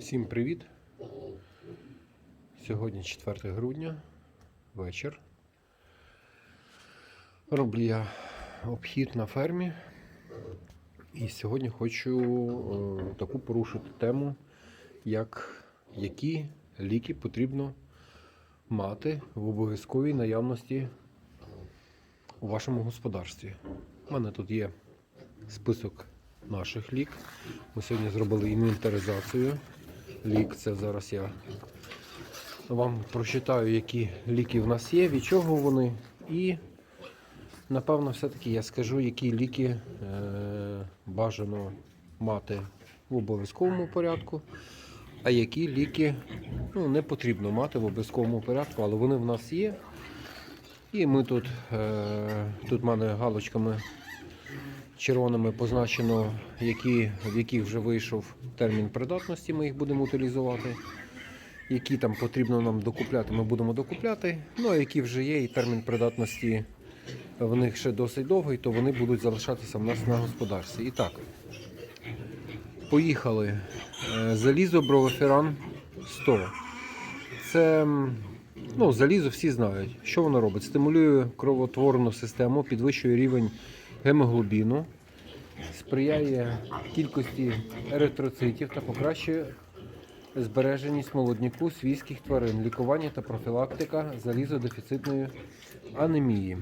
Всім привіт! Сьогодні 4 грудня, вечір. Роблю я обхід на фермі. І сьогодні хочу е, таку порушити тему, як які ліки потрібно мати в обов'язковій наявності у вашому господарстві. У мене тут є список наших лік. Ми сьогодні зробили інвентаризацію лік. Це зараз я вам прочитаю, які ліки в нас є, від чого вони. І напевно, все-таки я скажу, які ліки е, бажано мати в обов'язковому порядку, а які ліки ну, не потрібно мати в обов'язковому порядку, але вони в нас є. І ми тут, е, тут в мене галочками червоними позначено, які, в яких вже вийшов термін придатності, ми їх будемо утилізувати. Які там потрібно нам докупляти, ми будемо докупляти. Ну а які вже є, і термін придатності в них ще досить довгий, то вони будуть залишатися в нас на господарстві. І так, поїхали. Е, Залізо бровоферан 100. Це ну, залізо всі знають. Що воно робить? Стимулює кровотворну систему, підвищує рівень гемоглобіну, сприяє кількості еритроцитів та покращує збереженість молодняку свійських тварин, лікування та профілактика залізодефіцитної анемії.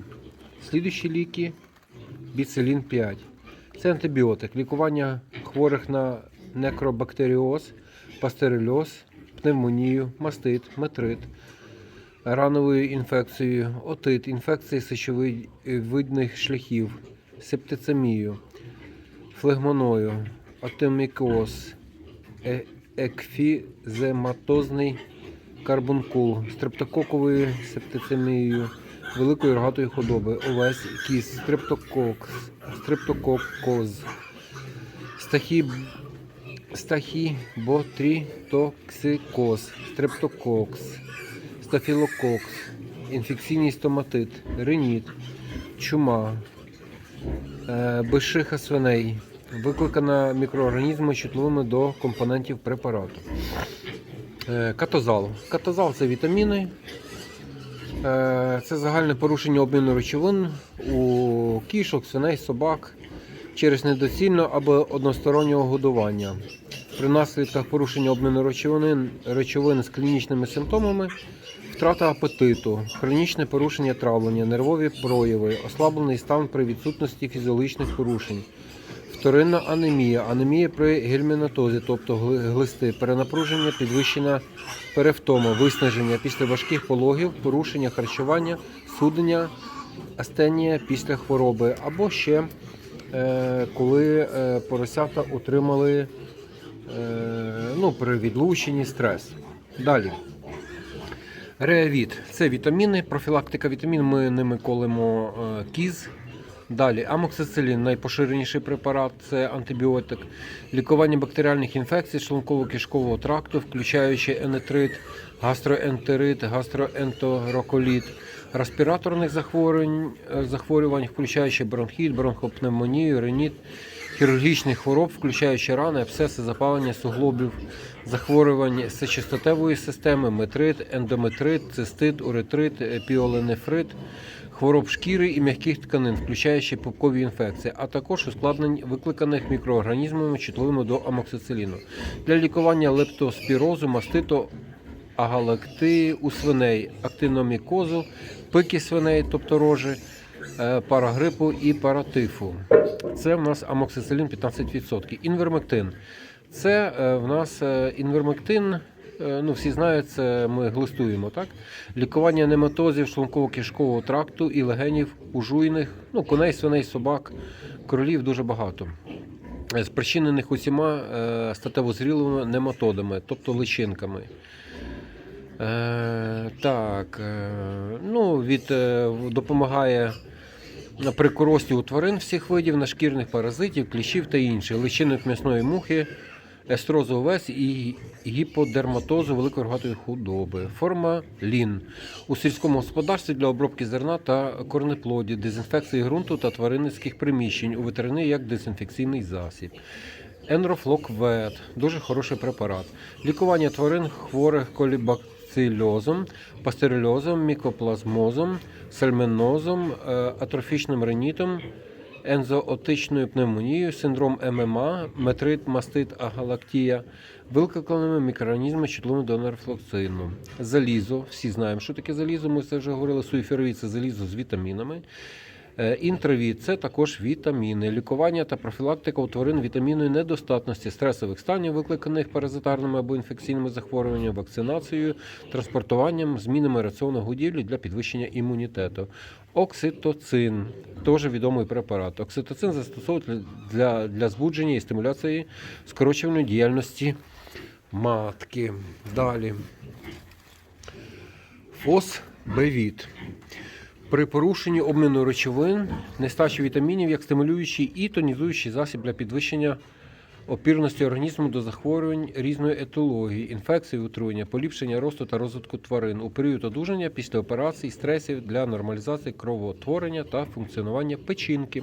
Слідуючі ліки біцилін 5. Це антибіотик, лікування хворих на некробактеріоз, пастерельоз, пневмонію, мастит, метрит, рановою інфекцією, отит, інфекції сечовидних шляхів, септицемію, флегмоною, атомікоз, е- екфізематозний карбункул, стрептококовою септицемією, великої рогатої худоби, овес, кіс, стрептококс, стрептококоз, стахі, стахіботрітоксикоз, стрептококс, стафілококс, інфекційний стоматит, реніт, чума, безшиха свиней, викликана мікроорганізмами чутливими до компонентів препарату. Е, Катозал. Катозал це вітаміни. Е, Це загальне порушення обміну речовин у кішок, свиней, собак через недоцільне або одностороннього годування. При наслідках порушення обміну речовин, речовин з клінічними симптомами, втрата апетиту, хронічне порушення травлення, нервові прояви, ослаблений стан при відсутності фізіологічних порушень. Вторинна анемія, анемія при гельмінатозі, тобто глисти, перенапруження, підвищена перевтома, виснаження після важких пологів, порушення харчування, судення, астенія після хвороби, або ще е, коли е, поросята отримали ну, при відлученні стрес. Далі. Реавіт це вітаміни, профілактика вітамін. Ми ними колемо е, кіз. Далі амоксицилін найпоширеніший препарат це антибіотик. Лікування бактеріальних інфекцій шлунково-кишкового тракту, включаючи енетрит, гастроентерит, гастроентероколіт, респіраторних захворювань, е, захворювань, включаючи бронхіт, бронхопневмонію, реніт, хірургічних хвороб, включаючи рани, абсцеси, запалення суглобів, захворювань сечостатевої системи, метрит, ендометрит, цистит, уретрит, епіоленефрит, хвороб шкіри і м'яких тканин, включаючи пупкові інфекції, а також ускладнень, викликаних мікроорганізмами, чутливими до амоксициліну. Для лікування лептоспірозу, маститу, агалакти у свиней, актиномікозу, пики свиней, тобто рожі, парагрипу і паратифу. Це в нас амоксицилін 15%. Інвермектин. Це е, в нас е, інвермектин. е, Ну, всі знають, це ми глистуємо, так? Лікування нематозів шлунково-кишкового тракту і легенів у жуйних, ну, коней, свиней, собак, кролів дуже багато. Е, Спричинених усіма е, статевозрілими нематодами, тобто личинками. Е, так, е, ну, від, е, допомагає при корості у тварин всіх видів, нашкірних паразитів, кліщів та інших, личинок м'ясної мухи, естрозу овець і гіподерматозу великої рогатої худоби. Форма лін у сільському господарстві для обробки зерна та корнеплодів, дезінфекції ґрунту та тваринницьких приміщень у ветерини як дезінфекційний засіб. Енрофлок Вет дуже хороший препарат. Лікування тварин хворих колібацильозом, пастерельозом, мікоплазмозом, сальменозом, е, атрофічним ренітом, ензоотичною пневмонією, синдром ММА, метрит, мастит, агалактія, викликаними мікроорганізмами чутливими до. Залізо, всі знаємо, що таке залізо. Ми це вже говорили. Суїферовід – це залізо з вітамінами. Е, це також вітаміни, лікування та профілактика у тварин вітамінної недостатності, стресових станів, викликаних паразитарними або інфекційними захворюваннями, вакцинацією, транспортуванням, змінами раціону годівлі для підвищення імунітету. Окситоцин теж відомий препарат. Окситоцин застосовують для, для збудження і стимуляції скорочувальної діяльності матки. Далі. Фосбевіт. При порушенні обміну речовин, нестачі вітамінів як стимулюючий і тонізуючий засіб для підвищення опірності організму до захворювань різної етології, інфекцій, отруєння, поліпшення росту та розвитку тварин у період одужання після операцій, стресів для нормалізації кровотворення та функціонування печінки.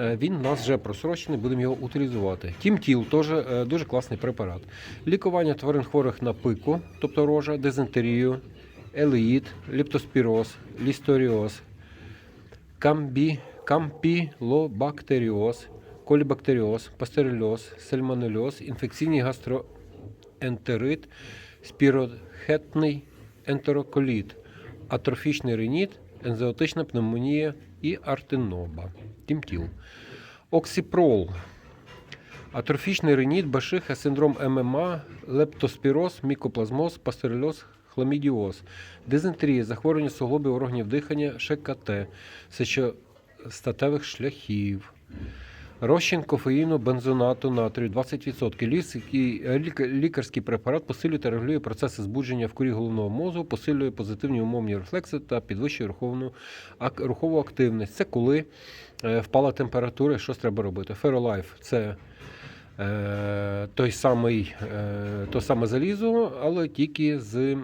Е, Він у нас вже просрочений, будемо його утилізувати. Тімтіл теж е, дуже класний препарат. Лікування тварин хворих на пику, тобто рожа, дизентерію, елеїд, ліптоспіроз, лісторіоз, камбі, кампілобактеріоз, колібактеріоз, пастерельоз, сальмонельоз, інфекційний гастроентерит, спірохетний ентероколіт, атрофічний реніт, ензеотична пневмонія і артиноба. Тімтіл. Оксипрол. Атрофічний реніт, башиха, синдром ММА, лептоспіроз, мікоплазмоз, пастерельоз, хламідіоз, дизентерія, захворювання суглобів органів дихання, ШКТ, сечостатевих шляхів. Розчин кофеїну, бензонату, натрію 20%. Ліс- лік- Лікарський препарат посилює та регулює процеси збудження в корі головного мозку, посилює позитивні умовні рефлекси та підвищує руховну, рухову активність. Це коли е, впала температура, щось треба робити. Феролайф це той самий, е, то саме залізо, але тільки з,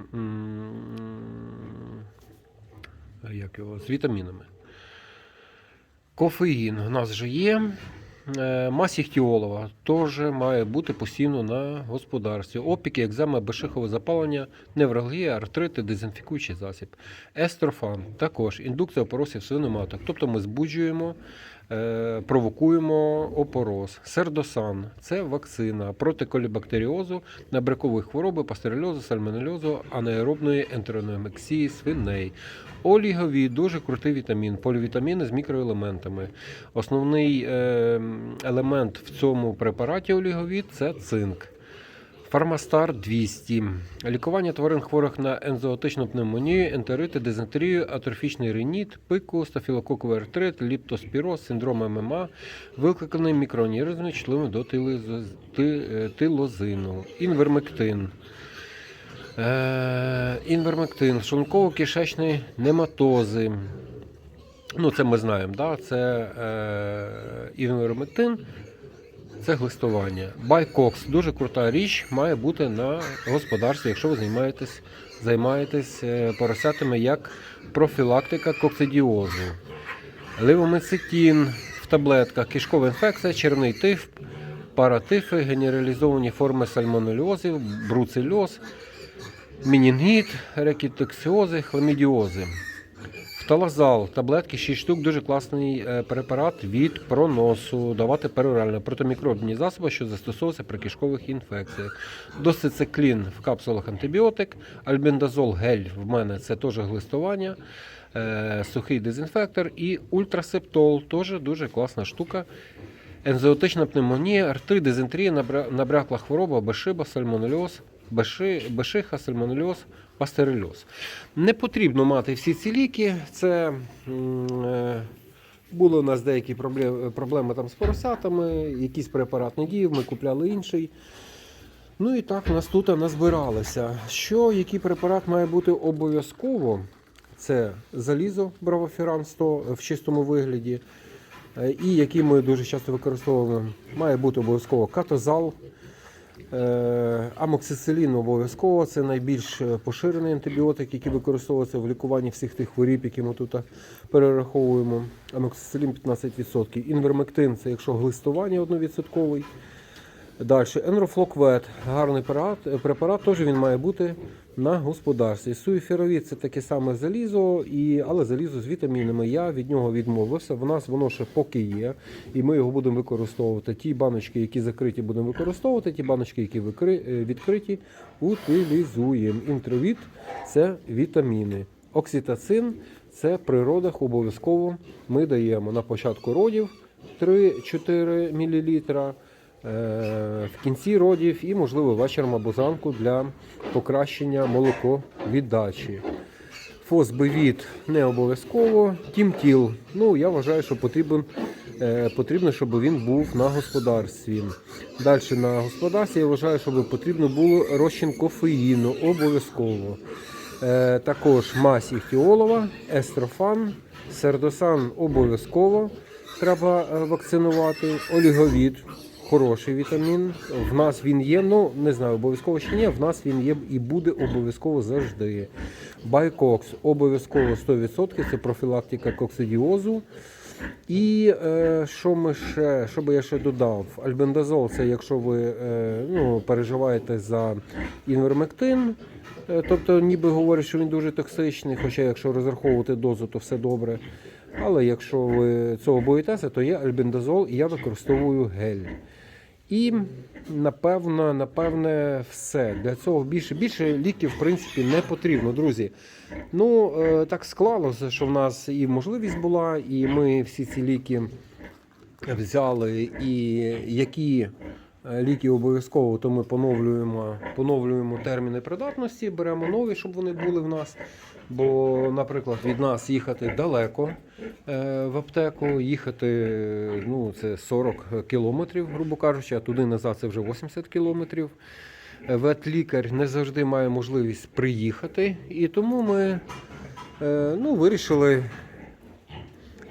як його, з вітамінами. Кофеїн у нас вже є. Е, Мазь теж має бути постійно на господарстві. Опіки, екзема, бешихове запалення, невралгія, артрити, дезінфікуючий засіб. Естрофан також індукція опоросів свиноматок. Тобто ми збуджуємо, е, провокуємо опороз. Сердосан це вакцина проти колібактеріозу, набрякової хвороби, пастерельозу, сальмонельозу, анаеробної ентерономексії свиней. Олігові дуже крутий вітамін, полівітаміни з мікроелементами. Основний е, елемент в цьому препараті олігові це цинк. Фармастар 200. Лікування тварин хворих на ензоотичну пневмонію, ентерити, дизентерію, атрофічний реніт, пику, стафілококовий артрит, ліптоспіроз, синдром ММА, викликаний мікроорганізмами чутливими до е, тилозину, інвермектин. Е, інвермектин, шлунково-кишечні нематози. Ну, це ми знаємо, да? це е, інвермектин, це глистування. Байкокс дуже крута річ, має бути на господарстві, якщо ви займаєтесь, займаєтесь е, поросятами як профілактика коксидіозу. Ливомицетін в таблетках, кишкова інфекція, червний тиф, паратифи, генералізовані форми сальмонельозів, бруцельоз, мінінгіт, рекітоксіози, хламідіози. Фталазал, таблетки 6 штук, дуже класний е, препарат від проносу. Давати перорально протимікробні засоби, що застосовуються при кишкових інфекціях. Досициклін в капсулах антибіотик, альбендазол гель в мене це теж глистування, е, сухий дезінфектор і ультрасептол теж дуже класна штука. Ензоотична пневмонія, артрит, дизентерія, набрякла хвороба, бешиба, сальмонельоз, беши, бешиха, сальмонельоз, пастерельоз. Не потрібно мати всі ці ліки. Це е, були у нас деякі проблеми, проблеми там з поросятами, якийсь препарат не діяв, ми купляли інший. Ну і так, у нас тут назбиралося. Що, який препарат має бути обов'язково? Це залізо бравофіран 100 в чистому вигляді. Е, І який ми дуже часто використовуємо, має бути обов'язково катозал. Е, Амоксицилін обов'язково це найбільш е, поширений антибіотик, який використовується в лікуванні всіх тих хворіб, які ми тут е, перераховуємо. Амоксицилін 15%. Інвермектин це якщо глистування 1%. Далі, Енрофлоквет, гарний препарат, препарат теж він має бути на господарстві. Суїферовід це таке саме залізо, і, але залізо з вітамінами. Я від нього відмовився. В нас воно ще поки є, і ми його будемо використовувати. Ті баночки, які закриті, будемо використовувати, ті баночки, які е, відкриті, утилізуємо. Інтровіт це вітаміни. Окситоцин це при родах обов'язково ми даємо на початку родів 3-4 мл. Е, в кінці родів і, можливо, вечором або зранку для покращення молоковіддачі. Фосбивіт не обов'язково. Тімтіл. Ну, я вважаю, що потрібен, е, потрібно, щоб він був на господарстві. Далі на господарстві я вважаю, щоб потрібно було розчин кофеїну обов'язково. Е, також мазь іхтіолова, естрофан, сердосан обов'язково треба вакцинувати, оліговід. Хороший вітамін. В нас він є, ну не знаю, обов'язково чи ні. В нас він є і буде обов'язково завжди. Байкокс обов'язково 100%, це профілактика коксидіозу. І е, що ми ще, що би я ще додав? Альбендазол це якщо ви е, ну, переживаєте за інвермектин, е, тобто ніби говорять, що він дуже токсичний, хоча якщо розраховувати дозу, то все добре. Але якщо ви цього боїтеся, то є альбендазол і я використовую гель. І напевно, напевне, все. Для цього більше більше ліків в принципі не потрібно, друзі. Ну е, так склалося, що в нас і можливість була, і ми всі ці ліки взяли. І які ліки обов'язково, то ми поновлюємо, поновлюємо терміни придатності, беремо нові, щоб вони були в нас. Бо, наприклад, від нас їхати далеко е, в аптеку, їхати ну, це 40 кілометрів, грубо кажучи, а туди назад це вже 80 кілометрів. Е, Ветлікар не завжди має можливість приїхати, і тому ми е, ну, вирішили,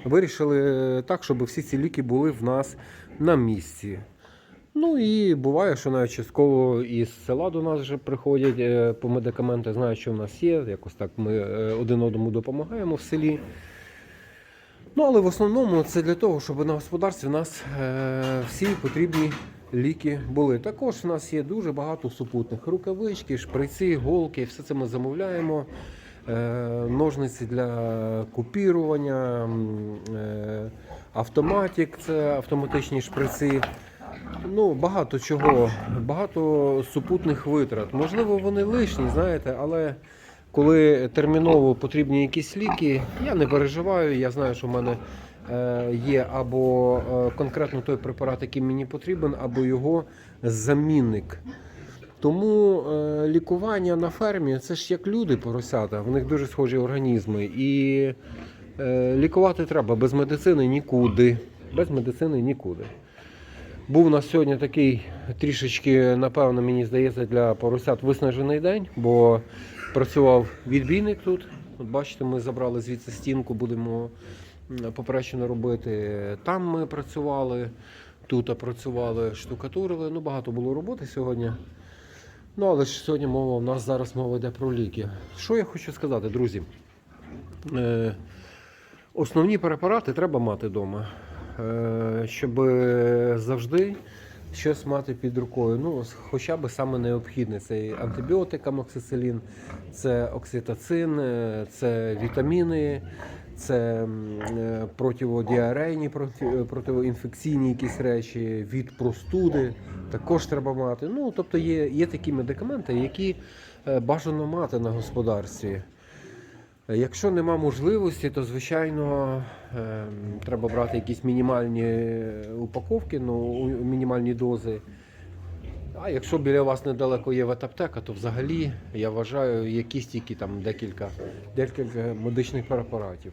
вирішили так, щоб всі ці ліки були в нас на місці. Ну і буває, що навіть частково із села до нас вже приходять е, по медикаменти, знають, що в нас є. Якось так ми е, один одному допомагаємо в селі. Ну, але в основному це для того, щоб на господарстві в нас е, всі потрібні ліки були. Також в нас є дуже багато супутних рукавички, шприці, голки, все це ми замовляємо. Ножниці для купірування, автоматик це автоматичні шприци. Ну, багато чого, багато супутних витрат. Можливо, вони лишні, знаєте, але коли терміново потрібні якісь ліки, я не переживаю. Я знаю, що в мене е, є або е, конкретно той препарат, який мені потрібен, або його замінник. Тому е, лікування на фермі це ж як люди поросята, в них дуже схожі організми. І лікувати треба без медицини нікуди. Без медицини нікуди. Був у нас сьогодні такий трішечки, напевно, мені здається, для поросят виснажений день, бо працював відбійник тут. От бачите, ми забрали звідси стінку, будемо м, робити. Там ми працювали, тут працювали, штукатурили. Ну, багато було роботи сьогодні. Ну, але ж сьогодні мова у нас зараз мова йде про ліки. Що я хочу сказати, друзі? Е, основні препарати треба мати вдома, щоб завжди щось мати під рукою. Ну, хоча б саме необхідне. Це антибіотик, амоксицилін, це окситоцин, е, це вітаміни, це е, противодіарейні, проти, е, протиінфекційні якісь речі, від простуди також треба мати. Ну, тобто є, є такі медикаменти, які е, бажано мати на господарстві. Якщо нема можливості, то звичайно ем, треба брати якісь мінімальні упаковки, ну, мінімальні дози. А якщо біля вас недалеко є ветаптека, то взагалі я вважаю якісь тільки там декілька, декілька медичних препаратів.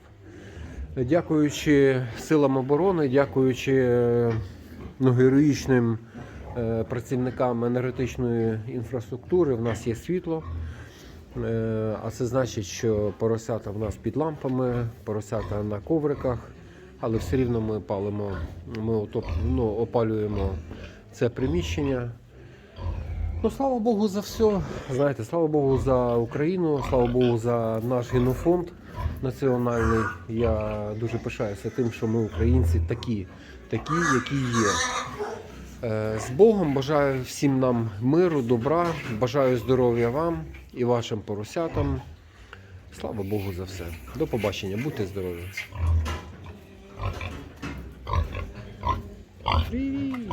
Дякуючи силам оборони, дякуючи е, ну, героїчним е, працівникам енергетичної інфраструктури, в нас є світло. Е, А це значить, що поросята в нас під лампами, поросята на ковриках, але все рівно ми палимо, ми отоп, ну, опалюємо це приміщення. Ну, слава Богу, за все. Знаєте, слава Богу за Україну, слава Богу за наш генофонд національний. Я дуже пишаюся тим, що ми українці такі, такі, які є. Е, З Богом бажаю всім нам миру, добра, бажаю здоров'я вам і вашим поросятам. Слава Богу за все. До побачення, будьте здорові. Привіт!